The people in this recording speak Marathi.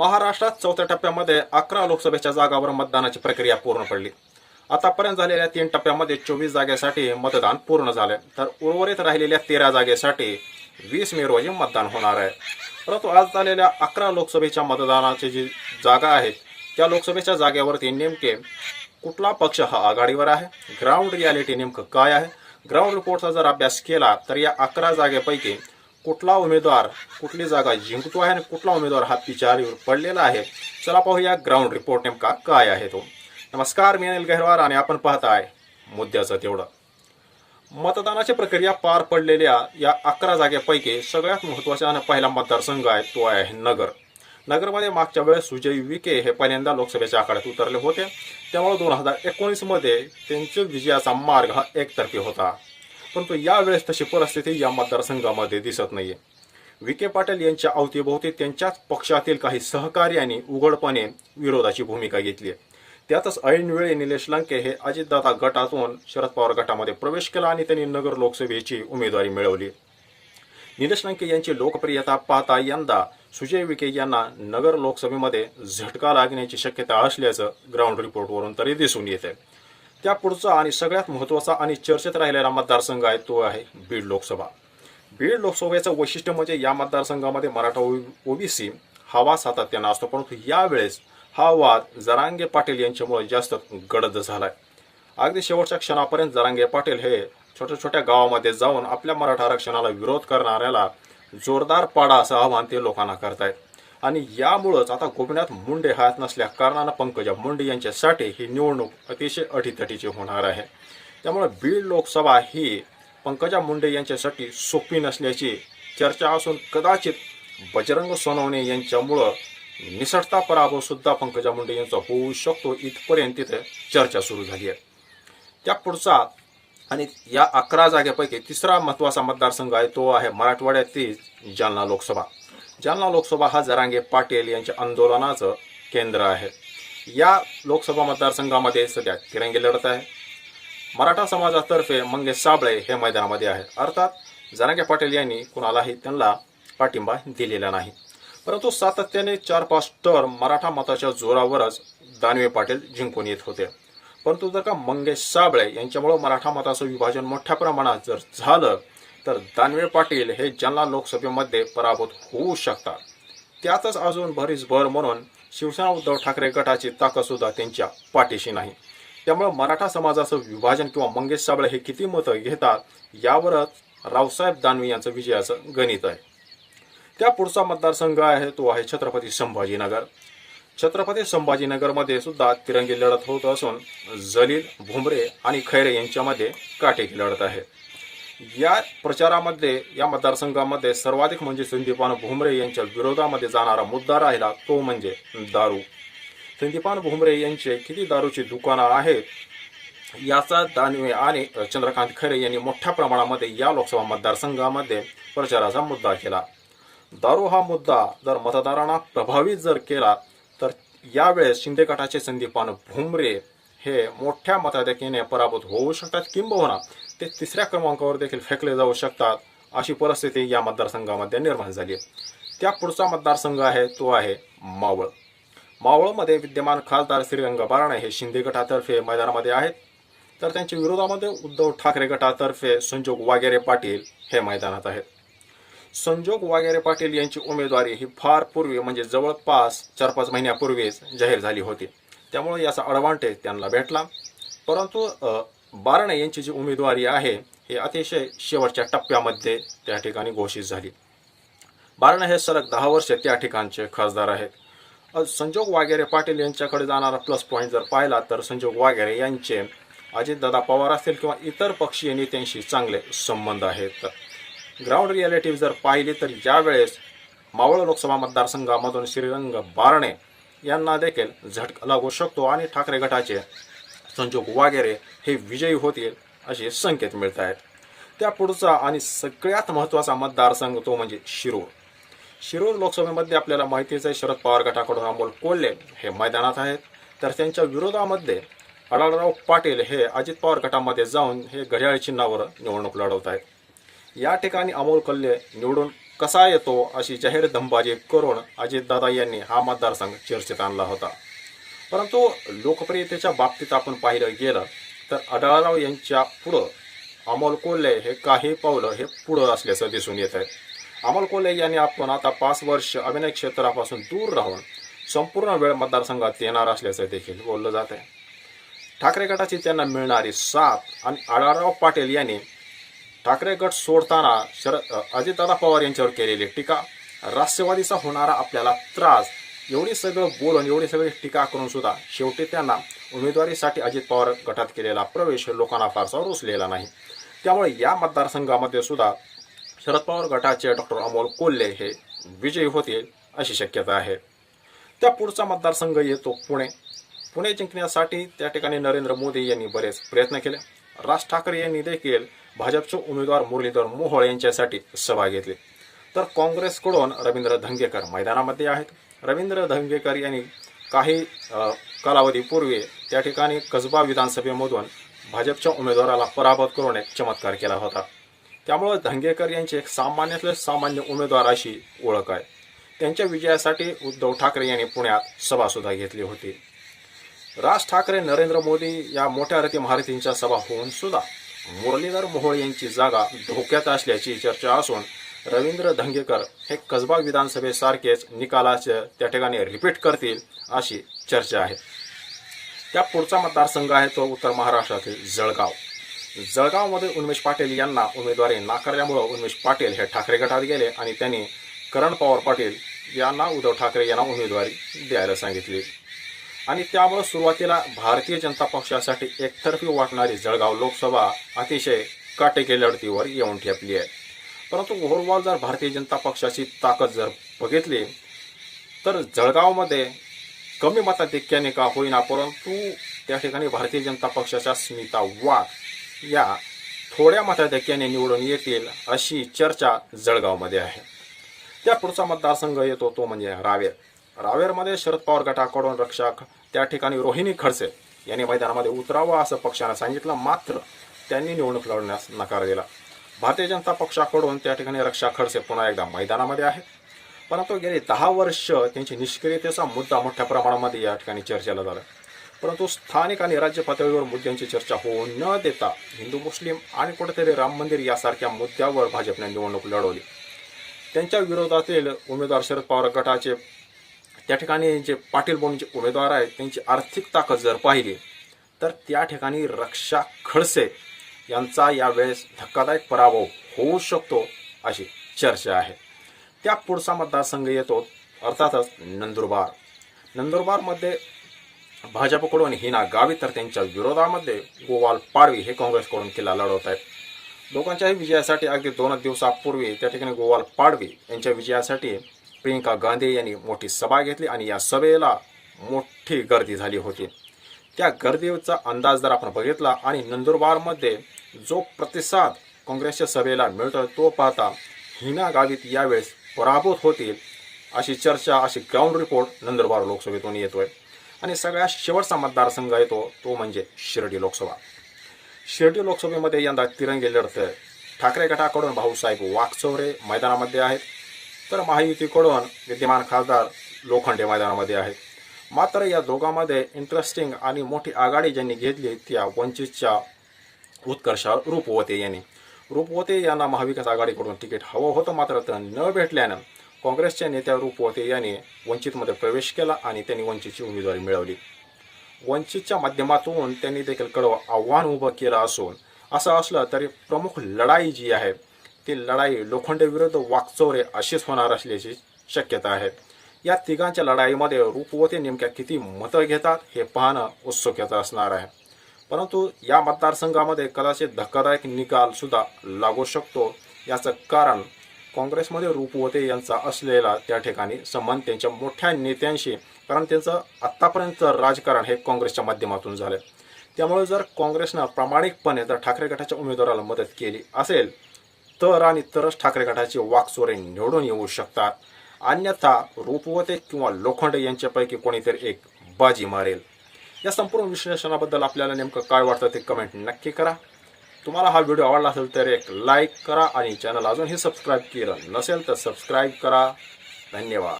महाराष्ट्रात चौथ्या टप्प्यामध्ये अकरा लोकसभेच्या जागावर मतदानाची प्रक्रिया पूर्ण पडली. आतापर्यंत झालेल्या तीन टप्प्यामध्ये चोवीस जागेसाठी मतदान पूर्ण झालं तर उर्वरित राहिलेल्या तेरा जागेसाठी वीस मे रोजी मतदान होणार आहे. परंतु आज झालेल्या अकरा लोकसभेच्या मतदानाची जी जागा आहेत त्या लोकसभेच्या जागेवरती नेमके कुठला पक्ष हा आघाडीवर आहे? ग्राउंड रियालिटी नेमकं काय आहे? ग्राउंड रिपोर्टचा जर अभ्यास केला तर या अकरा जागेपैकी कुठला उमेदवार कुठली जागा जिंकतो आहे आणि कुठला उमेदवार हा पिचारीवर पडलेला आहे? चला पाहूया ग्राउंड रिपोर्ट नेमका काय आहे तो. नमस्कार मी अनिल गहरवार आणि आपण पाहताय मुद्द्याचं तेवढं. मतदानाची प्रक्रिया पार पडलेल्या या अकरा जागेपैकी सगळ्यात महत्त्वाचा आणि पहिला मतदारसंघ आहे तो आहे नगर. नगरमध्ये मागच्या वेळेस सुजय विखे हे पहिल्यांदा लोकसभेच्या आखाड्यात उतरले होते. त्यामुळे दोन हजार एकोणीसमध्ये त्यांच्या विजयाचा मार्ग हा एकतर्फी होता. परंतु यावेळेस तशी परिस्थिती या मतदारसंघामध्ये दिसत नाहीये. विखे पाटील यांच्या अवतीभोवती त्यांच्याच पक्षातील काही सहकार्यांनी उघडपणे विरोधाची भूमिका घेतली आहे त्यातच ऐनवेळी निलेश लंके हे अजितदादा गटातून शरद पवार गटामध्ये प्रवेश केला आणि त्यांनी नगर लोकसभेची उमेदवारी मिळवली. निलेश लंके यांची लोकप्रियता पाहता यंदा सुजय विखे यांना नगर लोकसभेमध्ये झटका लागण्याची शक्यता असल्याचं ग्राउंड रिपोर्टवरून तरी दिसून येते त्या पुढचा आणि सगळ्यात महत्त्वाचा आणि चर्चेत राहिलेला मतदारसंघ आहे तो आहे बीड लोकसभा. बीड लोकसभेचं वैशिष्ट्य म्हणजे या मतदारसंघामध्ये मराठा ओबीसी हवा सातत्यानं असतो परंतु यावेळेस हा वाद जरांगे पाटील यांच्यामुळे जास्त गडद झालाय. अगदी शेवटच्या क्षणापर्यंत जरांगे पाटील हे छोट्या छोट्या गावामध्ये जाऊन आपल्या मराठा आरक्षणाला विरोध करणाऱ्याला जोरदार पाडा असं आव्हान ते लोकांना करतायत. आणि यामुळंच आता गोपीनाथ मुंडे हात नसल्या कारणानं पंकजा मुंडे यांच्यासाठी ही निवडणूक अतिशय अटीतटीची होणार आहे. त्यामुळे बीड लोकसभा ही पंकजा मुंडे यांच्यासाठी सोपी नसल्याची चर्चा असून कदाचित बजरंग सोनवणे यांच्यामुळं निसटता पराभवसुद्धा पंकजा मुंडे यांचा होऊ शकतो इथपर्यंत तिथे चर्चा सुरू झाली आहे. त्या पुढचा आणि या अकरा जागेपैकी तिसरा महत्त्वाचा मतदारसंघ आहे तो आहे मराठवाड्यातील जालना लोकसभा. जालना लोकसभा हा जरांगे पाटील यांच्या आंदोलनाचं केंद्र आहे. या लोकसभा मतदारसंघामध्ये सध्या तिरंगी लढत आहे. मराठा समाजातर्फे मंगेश साबळे हे मैदानामध्ये आहेत. अर्थात जरांगे पाटील यांनी कुणालाही त्यांना पाठिंबा दिलेला नाही. परंतु सातत्याने चार पाच टर्म मराठा मताच्या जोरावरच दानवे पाटील जिंकून येत होते. परंतु जर का मंगेश साबळे यांच्यामुळं मराठा मताचं विभाजन मोठ्या प्रमाणात जर झालं तर दानवे पाटील हे जालना लोकसभेमध्ये पराभूत होऊ शकतात. त्यातच अजून भरीस भर म्हणून शिवसेना उद्धव ठाकरे गटाची ताकद सुद्धा त्यांच्या पाठीशी नाही. त्यामुळे मराठा समाजाचं विभाजन किंवा मंगेश साबळे हे किती मतं घेतात यावरच रावसाहेब दानवे यांचं विजयाचं गणित आहे. त्या पुढचा मतदारसंघ आहे तो आहे छत्रपती संभाजीनगर. छत्रपती संभाजीनगरमध्ये सुद्धा तिरंगी लढत होत असून जलील भुमरे आणि खैरे यांच्यामध्ये काटेकी लढत आहे. या प्रचारामध्ये या मतदारसंघामध्ये सर्वाधिक म्हणजे संदीपान भुमरे यांच्या विरोधामध्ये जाणारा मुद्दा राहिला तो म्हणजे दारू. संदीपान भुमरे यांचे किती दारूची दुकानं आहेत याचा दानवे आणि चंद्रकांत खरे यांनी मोठ्या प्रमाणामध्ये या लोकसभा मतदारसंघामध्ये प्रचाराचा मुद्दा केला. दारू हा मुद्दा जर मतदारांना प्रभावित जर केला तर यावेळेस शिंदे गटाचे संदीपान भुमरे हे मोठ्या मताधिक्याने पराभूत होऊ शकतात किंबहुना ते तिसऱ्या क्रमांकावर देखील फेकले जाऊ शकतात अशी परिस्थिती या मतदारसंघामध्ये निर्माण झाली आहे. त्या पुढचा मतदारसंघ आहे तो आहे मावळ. मावळमध्ये विद्यमान खासदार श्रीरंग बाराणे हे शिंदे गटातर्फे मैदानामध्ये आहेत. तर त्यांच्या विरोधामध्ये उद्धव ठाकरे गटातर्फे संजोग वागेरे पाटील हे मैदानात आहेत. संजोग वागेरे पाटील यांची उमेदवारी ही फार पूर्वी म्हणजे जवळपास चार पाच महिन्यापूर्वीच जाहीर झाली होती. त्यामुळे याचा ॲडव्हान्टेज त्यांना भेटला. परंतु बारणे यांची जी उमेदवारी आहे हे अतिशय शेवटच्या टप्प्यामध्ये त्या ठिकाणी घोषित झाली. बारणे हे सलग दहा वर्षे त्या ठिकाणचे खासदार आहेत. संजोग वागेरे पाटील यांच्याकडे जाणारा प्लस पॉईंट जर पाहिला तर संजोग वागेरे यांचे अजितदादा पवार असतील किंवा इतर पक्षीय नेत्यांशी चांगले संबंध आहेत. ग्राउंड रियालिटी जर पाहिली तर यावेळेस मावळ लोकसभा मतदारसंघामधून श्रीरंग बारणे यांना देखील झटका लागू शकतो आणि ठाकरे गटाचे संजोग वागेरे हे विजयी होतील असे संकेत मिळत आहेत त्या पुढचा आणि सगळ्यात महत्त्वाचा मतदारसंघ तो म्हणजे शिरूर शिरूर लोकसभेमध्ये आपल्याला माहितीच आहे शरद पवार गटाकडून अमोल कोल्हे हे मैदानात आहेत. तर त्यांच्या विरोधामध्ये अडाळराव पाटील हे अजित पवार गटामध्ये जाऊन हे घड्याळ चिन्हावर निवडणूक लढवत आहेत या ठिकाणी अमोल कोल्हे निवडून कसा येतो अशी जाहीर दमबाजी करून अजितदादा यांनी हा मतदारसंघ चर्चेत आणला होता. परंतु लोकप्रियतेच्या बाबतीत आपण पाहिलं गेलं तर अडाळराव यांच्या पुढं अमोल कोल्हे हे काही पावलं हे पुढं असल्याचं दिसून येत आहे. अमोल कोल्हे यांनी आपण आता पाच वर्ष अभिनय क्षेत्रापासून दूर राहून संपूर्ण वेळ मतदारसंघात येणार असल्याचं देखील बोललं जात आहे. ठाकरे गटाची त्यांना मिळणारी साथ आणि आढळराव पाटील यांनी ठाकरे गट सोडताना शरद अजितदादा पवार यांच्यावर केलेली टीका राष्ट्रवादीचा होणारा आपल्याला त्रास एवढी सगळं बोलून एवढी सगळी टीका करून सुद्धा शेवटी त्यांना उमेदवारीसाठी अजित पवार गटात केलेला प्रवेश लोकांना फारसा रुचलेला नाही. त्यामुळे या मतदारसंघामध्ये सुद्धा शरद पवार गटाचे डॉक्टर अमोल कोल्हे हे विजयी होतील अशी शक्यता आहे. त्या पुढचा मतदारसंघ येतो पुणे. पुणे जिंकण्यासाठी त्या ठिकाणी नरेंद्र मोदी यांनी बरेच प्रयत्न केले. राज ठाकरे यांनी देखील भाजपचे उमेदवार मुरलीधर मोहोळ यांच्यासाठी सभा घेतली. तर काँग्रेसकडून रवींद्र धंगेकर मैदानामध्ये आहेत. रवींद्र धंगेकर यांनी काही कालावधीपूर्वी त्या ठिकाणी कसबा विधानसभेमधून भाजपच्या उमेदवाराला पराभूत करून एक चमत्कार केला होता. त्यामुळे धंगेकर यांची एक सामान्यातले सामान्य उमेदवाराशी ओळख आहे. त्यांच्या विजयासाठी उद्धव ठाकरे यांनी पुण्यात सभासुद्धा घेतली होती. राज ठाकरे नरेंद्र मोदी या मोठ्या रती महारथींच्या सभा होऊन सुद्धा मुरलीधर मोहोळ यांची जागा धोक्यात असल्याची चर्चा असून रवींद्र धंगेकर हे कसबा विधानसभेसारखेच निकालाचे त्या ठिकाणी रिपीट करतील अशी चर्चा आहे. त्या पुढचा मतदारसंघ आहे तो उत्तर महाराष्ट्रातील जळगाव. जळगावमध्ये उन्मेष पाटील यांना उमेदवारी नाकारल्यामुळं उन्मेष पाटील हे ठाकरे गटात गेले आणि त्यांनी करण पवार पाटील यांना उद्धव ठाकरे यांना उमेदवारी द्यायला सांगितली. आणि त्यामुळं सुरुवातीला भारतीय जनता पक्षासाठी एकतर्फी वाटणारी जळगाव लोकसभा अतिशय काटेकी लढतीवर येऊन ठेपली आहे. परंतु ओव्हरऑल जर भारतीय जनता पक्षाची ताकद जर बघितली तर जळगावमध्ये कमी मताधिक्याने का होईना परंतु त्या ठिकाणी भारतीय जनता पक्षाच्या स्मिता वाघ या थोड्या मताधिक्याने निवडून येतील अशी चर्चा जळगावमध्ये आहे. त्या पुढचा मतदारसंघ येतो तो म्हणजे रावेर. रावेरमध्ये शरद पवार गटाकडून रक्षक त्या ठिकाणी रोहिणी खडसे यांनी मैदानामध्ये उतरावं असं पक्षानं सांगितलं मात्र त्यांनी निवडणूक लढण्यास नकार दिला. भारतीय जनता पक्षाकडून त्या ठिकाणी रक्षा खडसे पुन्हा एकदा मैदानामध्ये आहेत. परंतु गेली दहा वर्ष त्यांची निष्क्रियतेचा मुद्दा मोठ्या प्रमाणामध्ये या ठिकाणी चर्चेला झाला. परंतु स्थानिक आणि राज्य पातळीवर मुद्द्यांची चर्चा होऊ न देता हिंदू मुस्लिम आणि कुठेतरी राम मंदिर यासारख्या मुद्द्यावर भाजपने निवडणूक लढवली. त्यांच्या विरोधातील उमेदवार शरद पवार गटाचे त्या ठिकाणी जे पाटील बोंडचे उमेदवार आहेत त्यांची आर्थिक ताकद जर पाहिली तर त्या ठिकाणी रक्षा खडसे यांचा यावेळेस धक्कादायक पराभव होऊ शकतो अशी चर्चा आहे. त्या पुढचा मतदारसंघ येतो अर्थातच नंदुरबार. नंदुरबारमध्ये भाजपकडून हिना गावी तर त्यांच्या विरोधामध्ये गोवाल पाडवी हे काँग्रेसकडून किल्ला लढवत आहेत. दोघांच्याही विजयासाठी अगदी दोन दिवसापूर्वी त्या ठिकाणी गोवाल पाडवी यांच्या विजयासाठी प्रियंका गांधी यांनी मोठी सभा घेतली आणि या सभेला मोठी गर्दी झाली होती. त्या गर्दीचा अंदाज जर आपण बघितला आणि नंदुरबारमध्ये जो प्रतिसाद काँग्रेसच्या सभेला मिळतो तो पाहता हिना गावित यावेळेस पराभूत होतील अशी चर्चा अशी ग्राउंड रिपोर्ट नंदुरबार लोकसभेतून येतोय. आणि सगळ्यात शेवटचा मतदारसंघ येतो तो म्हणजे शिर्डी लोकसभा. शिर्डी लोकसभेमध्ये यंदा तिरंगी लढत ठाकरे गटाकडून भाऊसाहेब वाघचौरे मैदानामध्ये आहेत. तर महायुतीकडून विद्यमान खासदार लोखंडे मैदानामध्ये आहेत. मात्र या दोघांमध्ये इंटरेस्टिंग आणि मोठी आघाडी ज्यांनी घेतली त्या वंचितच्या उत्कर्ष रूपवते यांनी. रूपवते यांना महाविकास आघाडीकडून तिकीट हवं होतं मात्र तर न भेटल्यानं काँग्रेसच्या नेत्या रूपवते यांनी वंचितमध्ये प्रवेश केला आणि त्यांनी वंचितची उमेदवारी मिळवली. वंचितच्या माध्यमातून त्यांनी देखील कडवं आव्हान उभं केलं असून असं असलं तरी प्रमुख लढाई जी आहे ती लढाई लोखंडविरुद्ध वाकचौरे अशीच होणार असल्याची शक्यता आहे. या तिघांच्या लढाईमध्ये रूपवते नेमक्या किती मतं घेतात हे पाहणं उत्सुकता असणार आहे. परंतु या मतदारसंघामध्ये कदाचित धक्कादायक निकाल सुद्धा लागू शकतो. याचं कारण काँग्रेसमध्ये रूपवते यांचा असलेला त्या ठिकाणी संबंध त्यांच्या मोठ्या नेत्यांशी. कारण त्यांचं आत्तापर्यंत राजकारण हे काँग्रेसच्या माध्यमातून झालं. त्यामुळे जर काँग्रेसनं प्रामाणिकपणे जर ठाकरे गटाच्या उमेदवाराला मदत केली असेल तर आणि तरच ठाकरे गटाचे वाकचोरे निवडून येऊ शकतात. अन्यथा रूपवते किंवा लोखंडे यांच्यापैकी कोणीतरी एक बाजी मारेल. या संपूर्ण विश्लेषणाबद्दल आपल्याला नेमकं काय वाटतं ते कमेंट नक्की करा. तुम्हाला हा व्हिडिओ आवडला असेल तर एक लाईक करा आणि चॅनल अजूनही सबस्क्राईब केलं नसेल तर सबस्क्राईब करा. धन्यवाद.